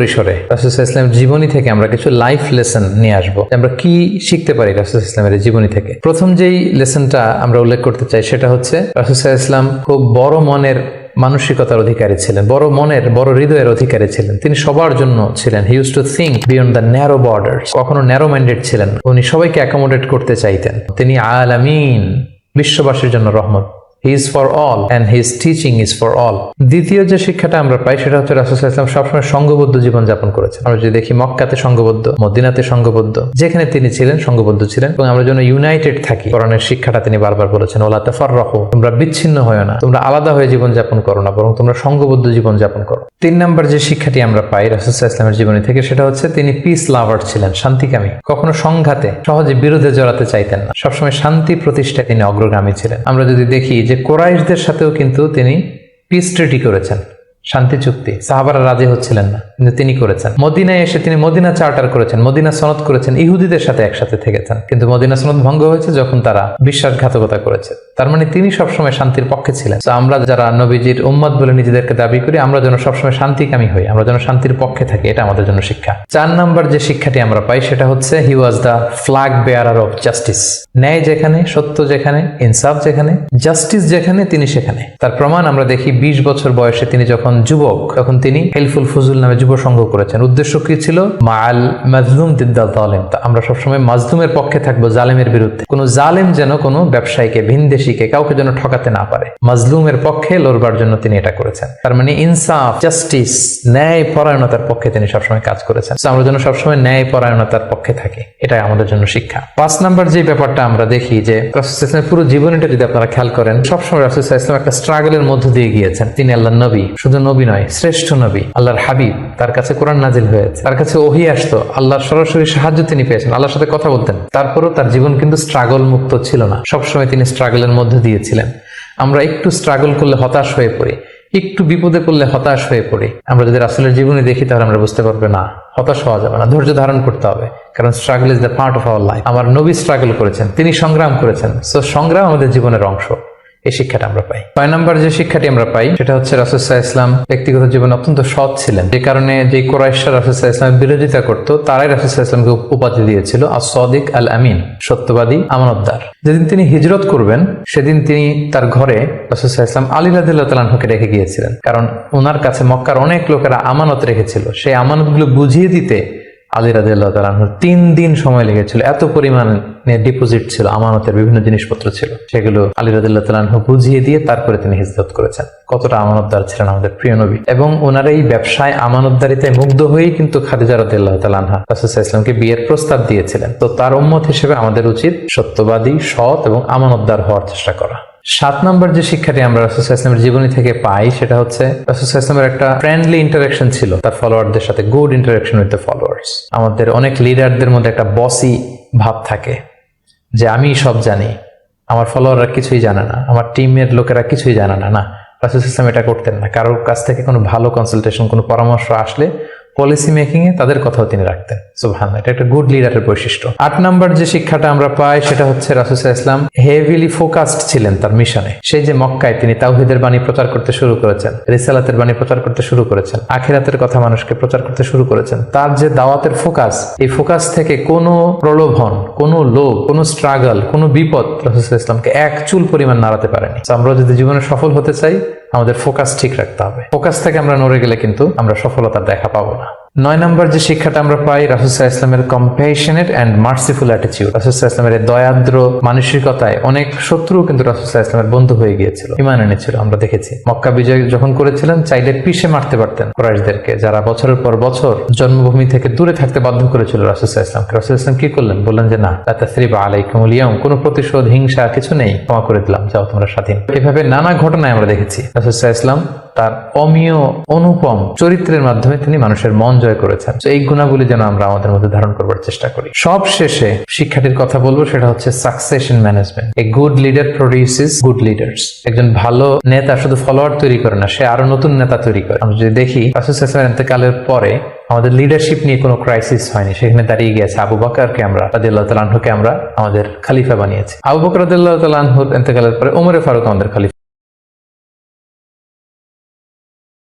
পরিসরে রাসুল ইসলামের জীবনী থেকে আমরা কিছু লাইফ লেসন নিয়ে আসব। আমরা কি শিখতে পারি রাসুল ইসলামের জীবনী থেকে? প্রথম যেই লেসনটা আমরা উল্লেখ করতে চাই সেটা হচ্ছে, রাসুল ইসলাম খুব বড় মনের মানসিকতার অধিকারী ছিলেন, বড় মনের, বড় হৃদয়ের অধিকারী ছিলেন। তিনি সবার জন্য ছিলেন। He use to think beyond the narrow border কখনো ন্যারো মাইন্ডেড ছিলেন উনি সবাইকে অ্যাকোমোডেট করতে চাইতেন। তিনি আলামিন, বিশ্ববাসীর জন্য রহমত। He is for all and his teaching is for all দ্বিতীয় যে শিক্ষাটা আমরা পাই সেটা হচ্ছে রাসুল ইসলাম সবসময় সংঘবদ্ধ জীবন যাপন করেছেন। আমরা যদি দেখি মক্কাতে সংঘবদ্ধ, মদিনাতে সংঘবদ্ধ, যেখানে তিনি ছিলেন সংঘবদ্ধ ছিলেন এবং আমরা যেন ইউনাইটেড থাকি। কোরআনের শিক্ষাটা তিনি বারবার বলেছেন ওলা তাফার রহো তোমরা বিচ্ছিন্ন হয় না, তোমরা আলাদা হয়ে জীবন যাপন করো না, বরং তোমরা সংঘবদ্ধ জীবন যাপন করো। তিন নম্বর যে শিক্ষাটি আমরা পাই রাসুল ইসলামের জীবনী থেকে, সেটা হচ্ছে তিনি পিস লাভার ছিলেন, শান্তিকামী। কখনো সংঘাতে, সহজে বিরোধে জড়াতে চাইতেন না। সবসময় শান্তি প্রতিষ্ঠায় তিনি অগ্রগামী ছিলেন। আমরা যদি দেখি যে কোরাইশদের সাথেও কিন্তু তিনি পিস ট্রিটি করেছেন শান্তি চুক্তি। সাহাবারা রাজি হচ্ছিলেন না। তিনি করেছেন। মদিনায় এসে তিনি মদিনা চার্টার করেছেন, মদিনা সনদ করেছেন, ইহুদিদের সাথে একসাথে থেকেছেন। কিন্তু মদিনা সনদ ভঙ্গ হয়েছে যখন তারা বিশ্বাসঘাতকতা করেছে। তার মানে তিনি সবসময় শান্তির পক্ষে ছিলেন। তো আমরা যারা নবীজির উম্মত বলে নিজেদেরকে দাবি করি, আমরা যেন সবসময় শান্তিকামী হই, আমরা যেন শান্তির পক্ষে থাকি, এটা আমাদের জন্য শিক্ষা। চার নাম্বার যে শিক্ষাটি আমরা পাই, সেটা হচ্ছে he was the flag bearer of justice ন্যায় যেখানে, সত্য যেখানে, ইনসাফ যেখানে জাস্টিস যেখানে, তিনি সেখানে। তার প্রমাণ আমরা দেখি বিশ বছর বয়সে তিনি যখন যুবক, তখন তিনি হেলফুল ফজুল নামে সংঘ করেছেন। উদ্দেশ্য কি ছিল? মাল মাজলুম দিদ্দাল তালেম তা আমরা সবসময় মাজলুমের পক্ষে থাকব জালেমের বিরুদ্ধে। কোনো জালেম যেন কোনো ব্যবসায়ীকে, ভিনদেশিকে কাউকে যেন ঠকাতে না পারে। মাজলুমের পক্ষে লড়বার জন্য তিনি এটা করেছেন। তার মানে ইনসাফ, জাস্টিস ন্যায় পরায়ণতার পক্ষে তিনি সবসময় কাজ করেছেন। আমরা যেন সবসময় ন্যায় পরায়ণতার পক্ষে থাকি। এটাই আমাদের জন্য শিক্ষা। পাঁচ নাম্বার যে ব্যাপারটা আমরা দেখি যে, রাসূল পুরো জীবনীটা যদি আপনারা খেয়াল করেন, সবসময় রাসূল ইসলাম একটা স্ট্রাগলের মধ্য দিয়ে গিয়েছেন। তিনি আল্লাহ নবী। শুধু নবী নয়, শ্রেষ্ঠ নবী, আল্লাহর হাবিব। তার কাছে কোরআন নাজিল হয়েছে। তার কাছে ওহি আসতো। আল্লাহর সরাসরি সাহায্য তিনি পেয়েছেন। আল্লাহর সাথে কথা বলতেন। তারপরও তার জীবন কিন্তু স্ট্রাগল মুক্ত ছিল না। সবসময় তিনি স্ট্রাগলের মধ্য দিয়েছিলেন। আমরা একটু স্ট্রাগল করলে হতাশ হয়ে পড়ি। একটু বিপদে পড়লে হতাশ হয়ে পড়ি। আমরা যদি রাসুলের জীবনে দেখি, তাহলে আমরা বুঝতে পারব, না, হতাশ হওয়া যাবে না। ধৈর্য ধারণ করতে হবে। কারণ struggle is the part of our life আমার নবী স্ট্রাগল করেছেন। তিনি সংগ্রাম করেছেন। সো সংগ্রাম আমাদের জীবনের অংশ। এই শিক্ষাটা আমরা পাই। ছয় নম্বর যে শিক্ষাটি আমরা পাই, সেটা হচ্ছে রাসুসাহ ইসলাম ব্যক্তিগত জীবনে অত্যন্ত সৎ ছিলেন। যে কারণে যে কোরাইশা রাসুসাহ ইসলামের বিরোধিতা করতো, তারাই রাসুসাহ ইসলামকে উপাধি দিয়েছিল আর সদিক আল আমিন সত্যবাদী আমানতদার। যেদিন তিনি হিজরত করবেন, সেদিন তিনি তার ঘরে রাসুসাহ ইসলাম আলী রাদিল্লাহ তালাহুকে রেখে গিয়েছিলেন। কারণ ওনার কাছে মক্কার অনেক লোকেরা আমানত রেখেছিল। সেই আমানতগুলো বুঝিয়ে দিতে আলী রাদিল্লাহ তালাহুর তিন দিন সময় লেগেছিল। এত পরিমাণে ডিপোজিট ছিল, আমানতের বিভিন্ন জিনিসপত্র ছিল। সেগুলো আলী রাদিল্লাহ তালাহু বুঝিয়ে দিয়ে তারপরে তিনি হিজরত করেছেন। কতটা আমানতদার ছিলেন আমাদের প্রিয় নবী। এবং ওনার এই ব্যবসায় আমানতদারিতে মুগ্ধ হয়েই কিন্তু খাদিজা রাজি আল্লাহ তালাহা রাসুসাহ ইসলামকে বিয়ের প্রস্তাব দিয়েছিলেন। তো তার উম্মত হিসেবে আমাদের উচিত সত্যবাদী, সৎ এবং আমানতদার হওয়ার চেষ্টা করা। সাত নম্বর যে শিক্ষাটি আমরা রাসুসাহ ইসলামের জীবনী থেকে পাই, সেটা হচ্ছে রাসুসাহ ইসলামের একটা ফ্রেন্ডলি ইন্টারাকশন ছিল। তার ফলোয়ারদের সাথে good interaction with the followers আমাদের অনেক লিডারদের মধ্যে একটা বসি ভাব থাকে যে আমি সব জানি, আমার ফলোয়াররা কিছুই জানে না, আমার টিমের লোকেরা কিছুই জানে না। না, রাসুল ইসলাম এটা করতেন না। কারোর কাছ থেকে কোনো ভালো কনসালটেশন কোনো পরামর্শ আসলে পলিসি মেকিং এ তাদের কথাও তিনি রাখতেন। সুবহান এটা একটা গুড লিডারের বৈশিষ্ট্য। আট নাম্বার যে শিক্ষাটা আমরা পাই সেটা হচ্ছে রাসুসাহ ইসলাম হেভিলি ফোকাসড ছিলেন তার মিশনে। সেই যে মক্কায় তিনি তাওহিদের বাণী প্রচার করতে শুরু করেছেন, রিসালাতের বাণী প্রচার করতে শুরু করেছেন, আখিরাতের কথা মানুষকে প্রচার করতে শুরু করেছেন, তার যে দাওয়াতের ফোকাস এই ফোকাস থেকে কোনো প্রলোভন, কোনো লোভ, কোনো স্ট্রাগল কোনো বিপদ রাসুসাহ ইসলামকে এক চুল পরিমাণ নাড়াতে পারেনি। আমরা যদি জীবনে সফল হতে চাই আমাদের ফোকাস ঠিক রাখতে হবে। ফোকাস থেকে আমরা নড়ে গেলে কিন্তু আমরা সফলতার দেখা পাবো না। নয় নম্বর যে শিক্ষাটা আমরা পাই রাসুসাহ ইসলামের কম্পেশনেট অ্যান্ড মার্সিফুল অ্যাটিচিউড রাসুসাহ ইসলামের দয়াদ্র মানসিকতায় অনেক শত্রু কিন্তু রাসুসাহ ইসলামের বন্ধু হয়ে গিয়েছিল, ইমান এনেছিল, আমরা দেখেছি। মক্কা বিজয় যখন করেছিলেন, চাইলে পিষে মারতে পারতেন কুরাইশদেরকে, যারা বছরের পর বছর জন্মভূমি থেকে দূরে থাকতে বাধ্য করেছিল রাসুসাহ ইসলামকে রাসুল ইসলাম কি করলেন? বললেন যে, না তাসরিবা আলাইকুম লিয়াম কোনো প্রতিশোধ, হিংসা কিছু নেই, ক্ষমা করে দিলাম, যাও তোমরা স্বাধীন। এভাবে নানা ঘটনায় আমরা দেখেছি। রাসুসাহ ইসলাম তার অমীয় অনুপম চরিত্রের মাধ্যমে তিনি মানুষের মন জয় করেছেন। এই গুণাগুলি যেন আমরা আমাদের মধ্যে ধারণ করবার চেষ্টা করি। সব শেষে শিক্ষাটির কথা বলব, সেটা হচ্ছে succession management a good leader produces good leaders একজন ভালো নেতা শুধু ফলোয়ার তৈরি করে না, সে আরও নতুন নেতা তৈরি করে। আমরা যদি দেখি ইন্তেকালের পরে আমাদের লিডারশিপ নিয়ে কোনো ক্রাইসিস হয়নি। সেখানে দাঁড়িয়ে গিয়েছে আবু বকরকে আমরা রাদিল্লাহ তালাহুকে আমরা, আমাদের খালিফা বানিয়েছি। আবু বকর রাদিল্লাহ তালাহুর ইন্তেকালের পরে ওমরে ফারুক আমাদের খালিফা